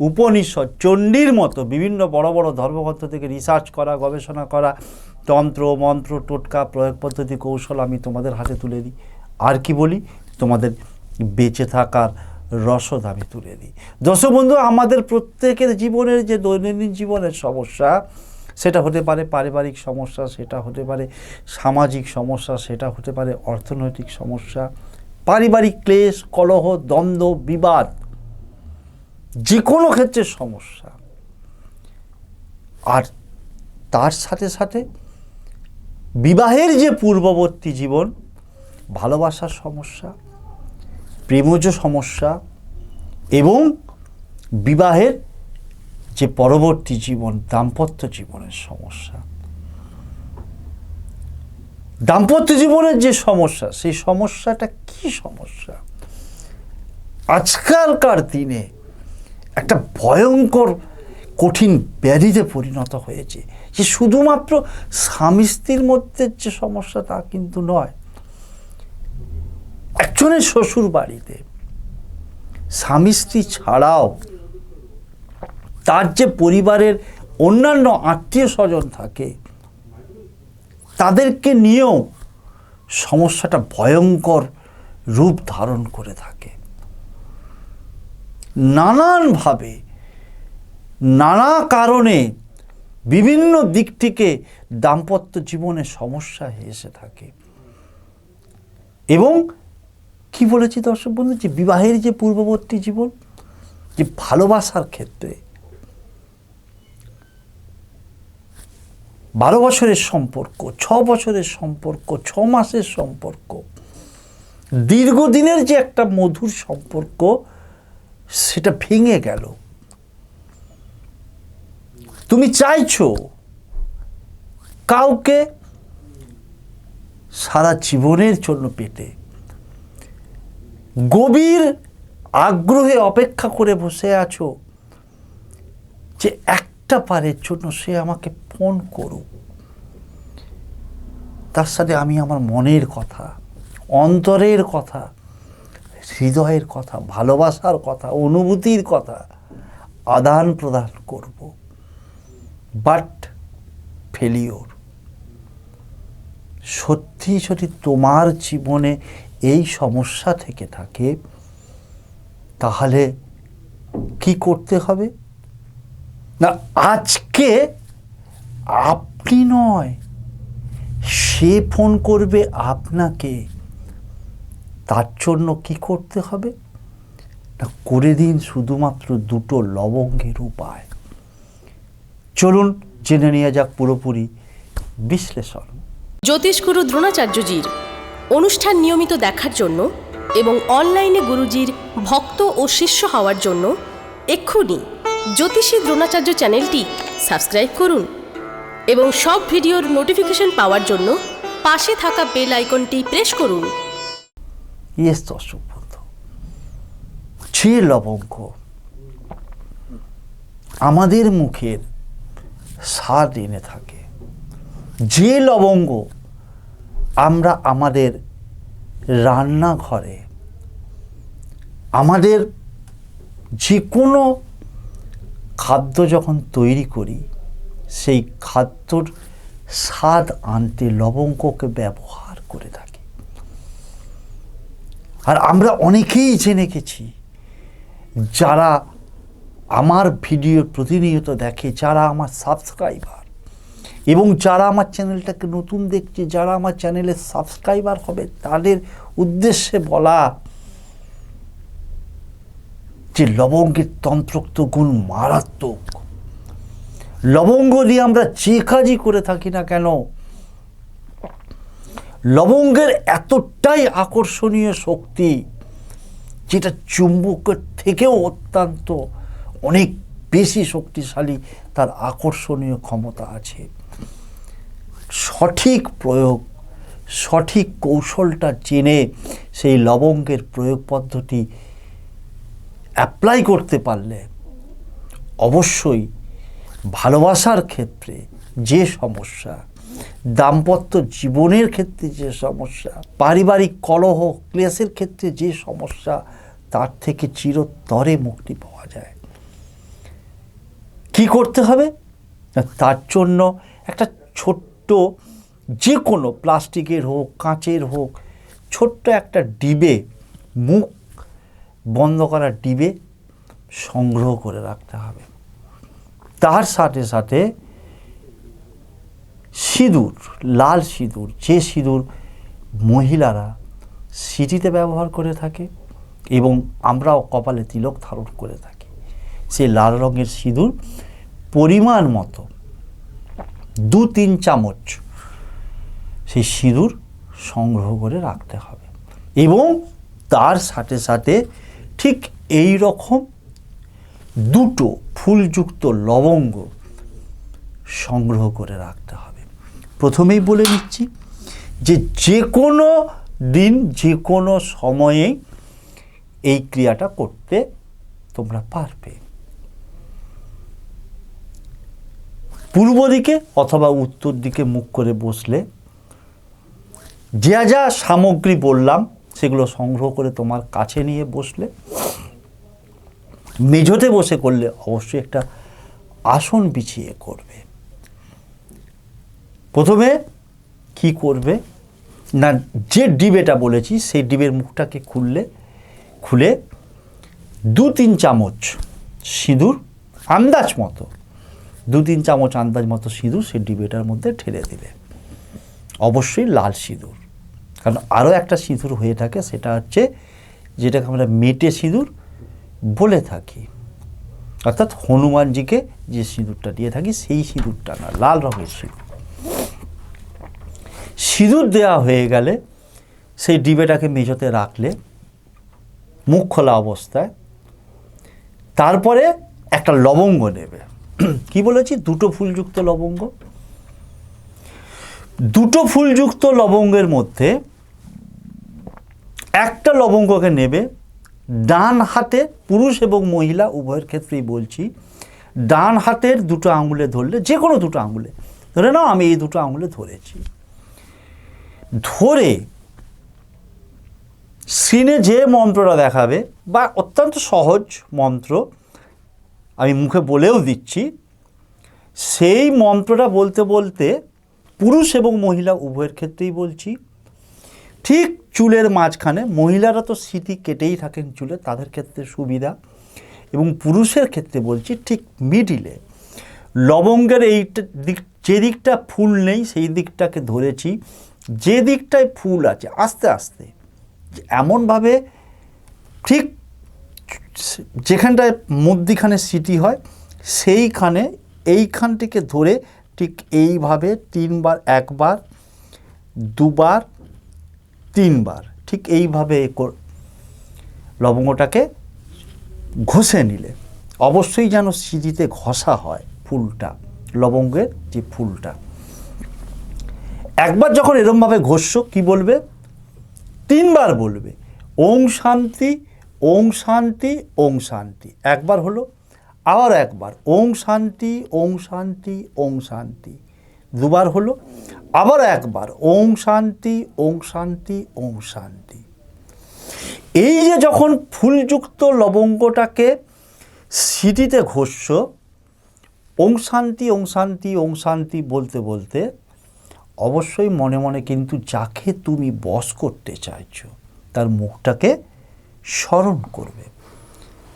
উপনিষদ, চণ্ডীর মতো বিভিন্ন বড় বড় ধর্মগ্রন্থ থেকে রিসার্চ করা, গবেষণা করা, তন্ত্র, মন্ত্র, টোটকা, প্রয়োগ পদ্ধতি, কৌশল আমি তোমাদের হাতে তুলে দিই। আর কি বলি? তোমাদের বেঁচে থাকার রসদ আমি তুলে দিই। দর্শক বন্ধু, আমাদের প্রত্যেকের জীবনের যে দৈনন্দিন জীবনের সমস্যা, সেটা হতে পারে পারিবারিক সমস্যা, সেটা হতে পারে সামাজিক সমস্যা, সেটা হতে পারে অর্থনৈতিক সমস্যা, পারিবারিক ক্লেশ, কলহ, দ্বন্দ্ব, বিবাদ যে কোনো ক্ষেত্রে সমস্যা। আর তার সাথে সাথে বিবাহের যে পূর্ববর্তী জীবন, ভালোবাসার সমস্যা, প্রেমজ সমস্যা এবং বিবাহের যে পরবর্তী জীবন, দাম্পত্য জীবনের সমস্যা। দাম্পত্য জীবনের যে সমস্যা, সেই সমস্যাটা কি সমস্যা? আজকালকার দিনে একটা ভয়ঙ্কর, কঠিন ব্যাধিতে পরিণত হয়েছে। যে শুধুমাত্র স্বামী স্ত্রীর মধ্যে যে সমস্যা তা কিন্তু নয়। একজনের শ্বশুর বাড়িতে স্বামী স্ত্রী ছাড়াও তার যে পরিবারের অন্যান্য আত্মীয় স্বজন থাকে, তাদেরকে নিয়েও সমস্যাটা ভয়ঙ্কর রূপ ধারণ করে থাকে। নানানভাবে, নানা কারণে বিভিন্ন দিক থেকে দাম্পত্য জীবনে সমস্যা এসে থাকে। এবং কি বলেছি দর্শক বন্ধু? যে বিবাহের যে পূর্ববর্তী জীবন, যে ভালোবাসার ক্ষেত্রে বারো বছরের সম্পর্ক, ছ বছরের সম্পর্ক, ছ মাসের সম্পর্ক, দীর্ঘদিনের যে একটা মধুর সম্পর্ক সেটা ভেঙে গেল। তুমি চাইছো কাউকে সারা জীবনের জন্য পেতে। গভীর আগ্রহে অপেক্ষা করে বসে আছো যে একটা পারের জন্য সে আমাকে ফোন করুক। তার সাথে আমি আমার মনের কথা, অন্তরের কথা হৃদয়ের কথা, ভালোবাসার কথা, অনুভূতির কথা আদান প্রদান করব। বাট ফেলিওর সত্যি যদি তোমার জীবনে এই সমস্যা থেকে থাকে, তাহলে কি করতে হবে? না, আজকে আপনি নয়, সে ফোন করবে আপনাকে। তার জন্য কি করতে হবে? না, করে দিন শুধুমাত্র দুটো লবঙ্গের উপায়। চলুন জেনে নেওয়া যাক পুরোপুরি বিশ্লেষণ। জ্যোতিষগুরু দ্রোণাচার্যজির অনুষ্ঠান নিয়মিত দেখার জন্য এবং অনলাইনে গুরুজির ভক্ত ও শিষ্য হওয়ার জন্য এক্ষুনি জ্যোতিষী দ্রোণাচার্য চ্যানেলটি সাবস্ক্রাইব করুন এবং সব ভিডিওর নোটিফিকেশন পাওয়ার জন্য পাশে থাকা বেল আইকনটি প্রেস করুন। ইয়েস দর্শক বন্ধু যে লবঙ্গ আমাদের মুখের স্বাদ এনে থাকে যে লবঙ্গ আমরা আমাদের রান্নাঘরে আমাদের যে কোনো খাদ্য যখন তৈরি করি সেই খাদ্যর স্বাদ আনতে লবঙ্গকে ব্যবহার করে থাকি আর আমরা অনেকেই জেনে গেছি, যারা আমার ভিডিও প্রতিনিয়ত দেখে, যারা আমার সাবস্ক্রাইবার এবং যারা আমার চ্যানেলটাকে নতুন দেখছে, যারা আমার চ্যানেলের সাবস্ক্রাইবার হবে, তাদের উদ্দেশ্যে বলা যে লবঙ্গের তন্ত্রোক্ত গুণ মারাত্মক। লবঙ্গ দিয়ে আমরা যে কাজই করে থাকি না কেন লবঙ্গের এতটাই আকর্ষণীয় শক্তি, যেটা চুম্বকের থেকেও অত্যন্ত অনেক বেশি শক্তিশালী, তার আকর্ষণীয় ক্ষমতা আছে। সঠিক প্রয়োগ, সঠিক কৌশলটা জেনে সেই লবঙ্গের প্রয়োগ পদ্ধতি অ্যাপ্লাই করতে পারলে অবশ্যই ভালোবাসার ক্ষেত্রে যে সমস্যা দাম্পত্য জীবনের ক্ষেত্রে যে সমস্যা, পারিবারিক কলহ, ক্লেশের ক্ষেত্রে যে সমস্যা, তার থেকে চিরতরে মুক্তি পাওয়া যায়। কি করতে হবে? তার জন্য একটা ছোট্ট যে কোনো প্লাস্টিকের হোক, কাঁচের হোক, ছোট্ট একটা ডিবে, মুখ বন্ধ করা ডিবে সংগ্রহ করে রাখতে হবে। তার সাথে সাথে সিঁদুর, লাল সিঁদুর, যে সিঁদুর মহিলারা সিটিতে ব্যবহার করে থাকে এবং আমরাও কপালে তিলক ধারণ করে থাকি। সেই লাল রঙের সিঁদুর পরিমাণ মতো, দু তিন চামচ সেই সিঁদুর সংগ্রহ করে রাখতে হবে এবং তার সাথে সাথে ঠিক এই রকম দুটো ফুলযুক্ত লবঙ্গ সংগ্রহ করে রাখতে হবে। প্রথমেই বলে নিচ্ছি যে যে কোনো দিন, যে কোনো সময়ে এই ক্রিয়াটা করতে তোমরা পারবে। পূর্ব দিকে অথবা উত্তর দিকে মুখ করে বসলে যা যা সামগ্রী বললাম, সেগুলো সংগ্রহ করে তোমার কাছে নিয়ে বসলে, মেঝোতে বসে করলে অবশ্যই একটা আসন বিছিয়ে করবে। প্রথমে কি করবে? না, যে ডিবেটা বলেছি, সেই ডিবের মুখটাকে খুললে, খুলে দু তিন চামচ সিঁদুর, আন্দাজ মতো, দু তিন চামচ আন্দাজ মতো সিঁদুর সেই ডিবেটার মধ্যে ঠেলে দিলে অবশ্যই লাল সিঁদুর। কারণ আরও একটা সিঁদুর হয়ে থাকে, সেটা হচ্ছে যেটাকে আমরা মেটে সিঁদুর বলে থাকি। অর্থাৎ হনুমানজিকে যে সিঁদুরটা দিয়ে থাকি, সেই সিঁদুরটা না, লাল রঙের সিঁদুর। সিঁদুর দেওয়া হয়ে গেলে সেই ডিবেটাকে মেঝোতে রাখলে, মুখ খোলা অবস্থায়, তারপরে একটা লবঙ্গ নেবে। কি বলেছি? দুটো ফুলযুক্ত লবঙ্গ? দুটো ফুলযুক্ত লবঙ্গের মধ্যে একটা লবঙ্গকে নেবে ডান হাতে পুরুষ এবং মহিলা, উভয়ের ক্ষেত্রেই বলছি। ডান হাতের দুটো আঙুলে ধরলে যে কোনো দুটো আঙুলে। ধরে নাও, আমি এই দুটো আঙুলে ধরেছি। ধরে স্ক্রিনে যে মন্ত্রটা দেখাবে বা অত্যন্ত সহজ মন্ত্র আমি মুখে বলেও দিচ্ছি, সেই মন্ত্রটা বলতে বলতে পুরুষ এবং মহিলা উভয়ের ক্ষেত্রেই বলছি। ঠিক চুলের মাঝখানে মহিলারা তো স্মৃতি কেটেই থাকেন চুলে, তাদের ক্ষেত্রে সুবিধা। এবং পুরুষের ক্ষেত্রে বলছি ঠিক মিডিলে। লবঙ্গের এই দিক, যে দিকটা ফুল নেই, সেই দিকটাকে ধরেছি। যে দিকটায় ফুল আছে, আস্তে আস্তে এমনভাবে ঠিক যেখানটায় মধ্যিখানে সিটি হয়, সেইখানে, এইখানটিকে ধরে ঠিক এইভাবে তিনবার, একবার, দুবার, তিনবার, ঠিক এইভাবে লবঙ্গটাকে ঘষে নিলে, অবশ্যই যেন সিঁড়িতে ঘষা হয় ফুলটা, লবঙ্গের যে ফুলটা। একবার যখন এরমভাবে ঘষছ কি বলবে? তিনবার বলবে, ওং শান্তি ওং শান্তি ওং শান্তি। একবার হলো, আবার একবার, ওং শান্তি ওং শান্তি ওং শান্তি। দুবার হলো, আবার একবার, ওং শান্তি ওং শান্তি ওং শান্তি। এই যে যখন ফুলযুক্ত লবঙ্গটাকে সিটিতে ঘষছ, ওং শান্তি ওং শান্তি ওং শান্তি বলতে বলতে অবশ্যই মনে মনে কিন্তু যাকে তুমি বশ করতে চাইছো, তার মুখটাকে স্মরণ করবে।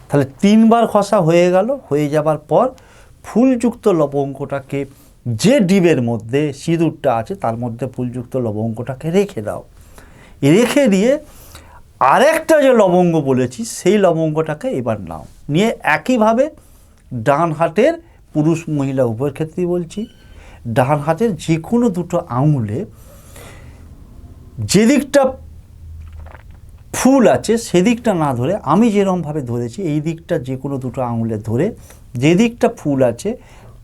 তাহলে তিনবার খসা হয়ে গেল, হয়ে যাবার পর ফুলযুক্ত লবঙ্গটাকে যে ডিবের মধ্যে সিঁদুরটা আছে, তার মধ্যে ফুলযুক্ত লবঙ্গটাকে রেখে দাও। রেখে দিয়ে আরেকটা যে লবঙ্গ বলেছি, সেই লবঙ্গটাকে এবার নাও। নিয়ে একইভাবে ডান হাতের পুরুষ মহিলা উভয়ের ক্ষেত্রেই বলছি ডান হাতের যে কোনো দুটো আঙুলে যেদিকটা ফুল আছে সেদিকটা না ধরে আমি যেরমভাবে ধরেছি এই দিকটা যে কোনো দুটো আঙুলে ধরে যে দিকটা ফুল আছে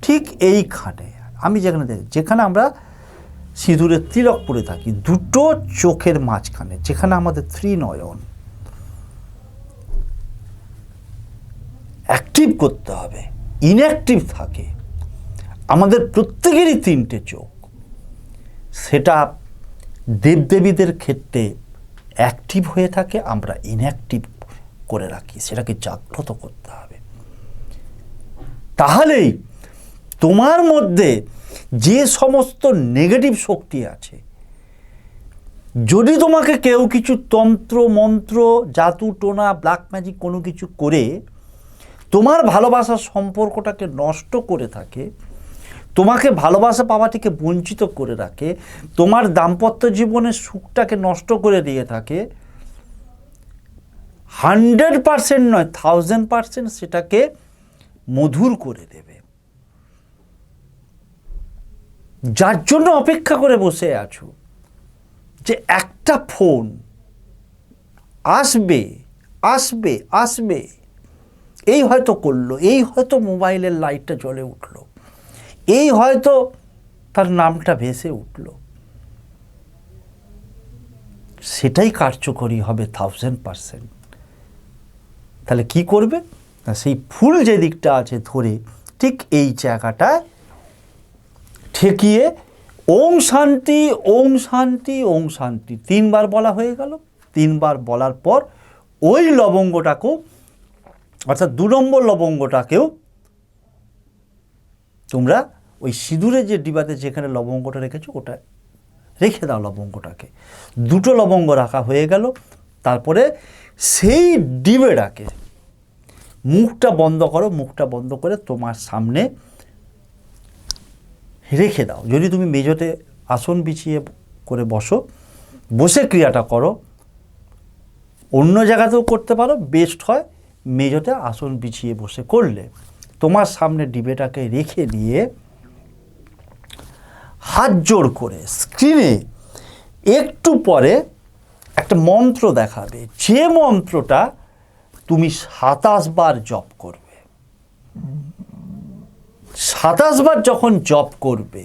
ঠিক এইখানে। আমি যেখানে যেখানে আমরা সিঁদুরের তিলক পরে থাকি, দুটো চোখের মাঝখানে, যেখানে আমাদের ত্রিনয়ন। অ্যাক্টিভ করতে হবে ইনঅ্যাক্টিভ থাকে। আমাদের প্রত্যেকেরই তিনটে চোখ। সেটা দেবদেবীদের ক্ষেত্রে অ্যাক্টিভ হয়ে থাকে, আমরা ইনঅ্যাক্টিভ করে রাখি, সেটাকে জাগ্রত করতে হবে। তাহলেই তোমার মধ্যে যে সমস্ত নেগেটিভ শক্তি আছে, যদি তোমাকে কেউ কিছু তন্ত্র, মন্ত্র, জাদু, টোনা ব্ল্যাক ম্যাজিক কোনো কিছু করে তোমার ভালোবাসার সম্পর্কটাকে নষ্ট করে থাকে তোমাকে ভালোবাসা পাওয়া থেকে বঞ্চিত করে রাখে, তোমার দাম্পত্য জীবনের সুখটাকে নষ্ট করে দিয়ে থাকে, হান্ড্রেড পারসেন্ট নয়, থাউজেন্ড পারসেন্ট সেটাকে মধুর করে দেবে। যার জন্য অপেক্ষা করে বসে আছো, যে একটা ফোন আসবে আসবে আসবে, এই হয়তো করল, এই হয়তো মোবাইলের লাইটটা জ্বলে উঠল। এই হয়তো তার নামটা ভেসে উঠল। সেটাই কার্যকরী হবে থাউজেন্ড পারসেন্ট তাহলে কি করবে? না, সেই ফুল যে দিকটা আছে ধরে ঠিক এই জায়গাটায় ঠেকিয়ে ওং শান্তি ওং শান্তি ওং শান্তি তিনবার বলা হয়ে গেল। তিনবার বলার পর ওই লবঙ্গটাকেও অর্থাৎ দু নম্বর লবঙ্গটাকেও তোমরা ওই সিঁদুরের যে ডিবাতে যেখানে লবঙ্গটা রেখেছো, ওটা রেখে দাও লবঙ্গটাকে। দুটো লবঙ্গ রাখা হয়ে গেল, তারপরে সেই ডিবেটাকে মুখটা বন্ধ করো, মুখটা বন্ধ করে তোমার সামনে রেখে দাও। যদি তুমি মেজোতে আসন বিছিয়ে করে বসো, বসে ক্রিয়াটা করো, অন্য জায়গাতেও করতে পারো বেস্ট হয় মেজোতে আসন বিছিয়ে বসে করলে। তোমার সামনে ডিবেটাকে রেখে দিয়ে হাত জোড় করে স্ক্রিনে একটু পরে একটা মন্ত্র দেখাবে। যে মন্ত্রটা তুমি সাতাশ বার জপ করবে। সাতাশ বার যখন জপ করবে,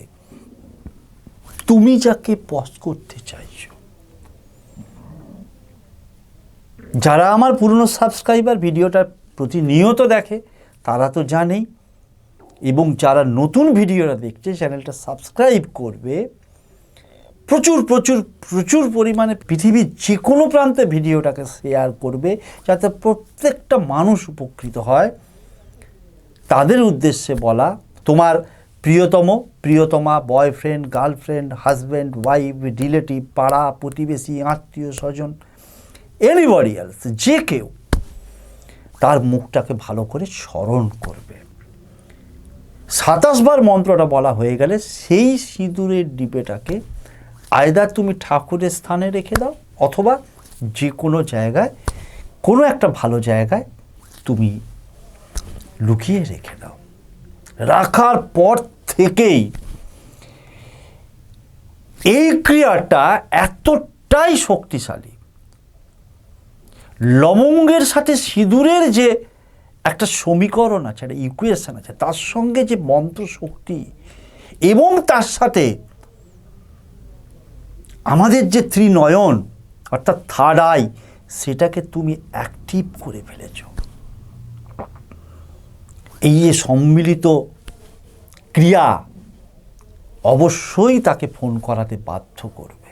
তুমি যাকে পস করতে চাইছো। যারা আমার পুরনো সাবস্ক্রাইবার ভিডিওটা প্রতিনিয়ত দেখে তারা তো জানেই। এবং যারা নতুন ভিডিওটা দেখছে, চ্যানেলটা সাবস্ক্রাইব করবে, প্রচুর প্রচুর প্রচুর পরিমাণে পৃথিবীর যে কোনো প্রান্তে ভিডিওটাকে শেয়ার করবে, যাতে প্রত্যেকটা মানুষ উপকৃত হয়। তাদের উদ্দেশ্যে বলা, তোমার প্রিয়তম, প্রিয়তমা boyfriend girlfriend husband wife relative পাড়া, প্রতিবেশী, আত্মীয়, স্বজন এনিবডি এলস যে কেউ তার মুখটাকে ভালো করে স্মরণ করবে। সাতাশ বার মন্ত্রটা বলা হয়ে গেলে সেই সিঁদুরের ডিবেটাকে আয়দার তুমি ঠাকুরের স্থানে রেখে দাও, অথবা যে কোনো জায়গায়, কোনো একটা ভালো জায়গায় তুমি লুকিয়ে রেখে দাও। রাখার পর থেকেই এই ক্রিয়াটা এতটাই শক্তিশালী লবঙ্গের সাথে সিঁদুরের যে একটা সমীকরণ আছে, একটা ইকুয়েশন আছে, তার সঙ্গে যে মন্ত্র শক্তি এবং তার সাথে আমাদের যে ত্রিনয়ন, অর্থাৎ থার্ড আই সেটাকে তুমি অ্যাক্টিভ করে ফেলেছ। এই যে সম্মিলিত ক্রিয়া অবশ্যই তাকে ফোন করাতে বাধ্য করবে।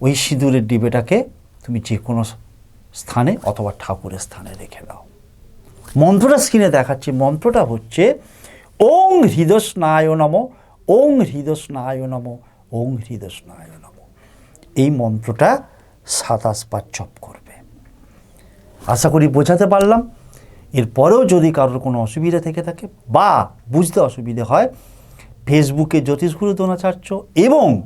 ওই সিঁদুরের ডিবেটাকে তুমি যে কোনো স্থানে অথবা ঠাকুরের স্থানে রেখে দাও। মন্ত্রটা স্ক্রিনে দেখাচ্ছি। মন্ত্রটা হচ্ছে, ওং হৃদস্নায় নম, ওং হৃদস্নায় নম, ওং হৃদস্নায় নম। এই মন্ত্রটা সাতাশ বার জপ করবে। আশা করি বোঝাতে পারলাম। এরপরেও যদি কারোর কোনো অসুবিধা থেকে থাকে বা বুঝতে অসুবিধে হয় ফেসবুকে জ্যোতিষগুরু দ্রোণাচার্য এবং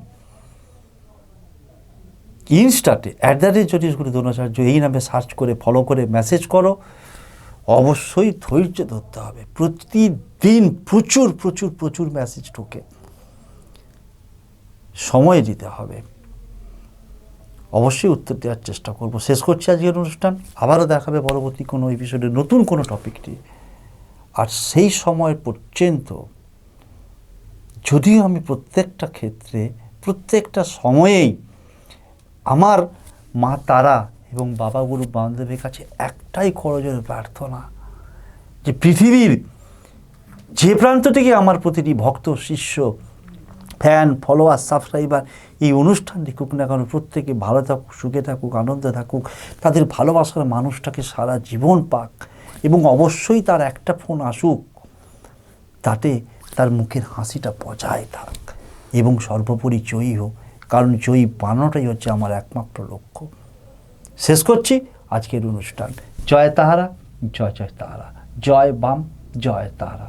ইনস্টাতে at the rate Jyotishguru Dronacharya এই নামে সার্চ করে ফলো করে মেসেজ করো, অবশ্যই ধৈর্য ধরতে হবে। প্রতিদিন প্রচুর প্রচুর প্রচুর মেসেজ ঢোকে। সময় দিতে হবে। অবশ্যই উত্তর দেওয়ার চেষ্টা করব। শেষ করছি আজকের অনুষ্ঠান। আবারও দেখাবে পরবর্তী কোনো এপিসোডে নতুন কোনো টপিকটি আর সেই সময় পর্যন্ত যদিও আমি প্রত্যেকটা ক্ষেত্রে, প্রত্যেকটা সময়েই আমার মা, তারা এবং বাবা, গুরু, বান্ধবের কাছে একটাই করজোর প্রার্থনা যে পৃথিবীর যে প্রান্ত থেকে আমার প্রতিটি ভক্ত, শিষ্য ফ্যান ফলোয়ার সাবস্ক্রাইবার এই অনুষ্ঠান দেখুক না কেন প্রত্যেকে ভালো থাকুক, সুখে থাকুক, আনন্দে থাকুক, তাদের ভালোবাসার মানুষটাকে সারা জীবন পাক এবং অবশ্যই তার একটা ফোন আসুক, তাতে তার মুখের হাসিটা বজায় থাক এবং সর্বোপরি জয়ী হোক। কারণ জয়ী বানানোটাই হচ্ছে আমার একমাত্র লক্ষ্য। শেষ করছি আজকের অনুষ্ঠান। জয় তাহারা, জয় জয় তাহারা জয় বাম, জয় তাহারা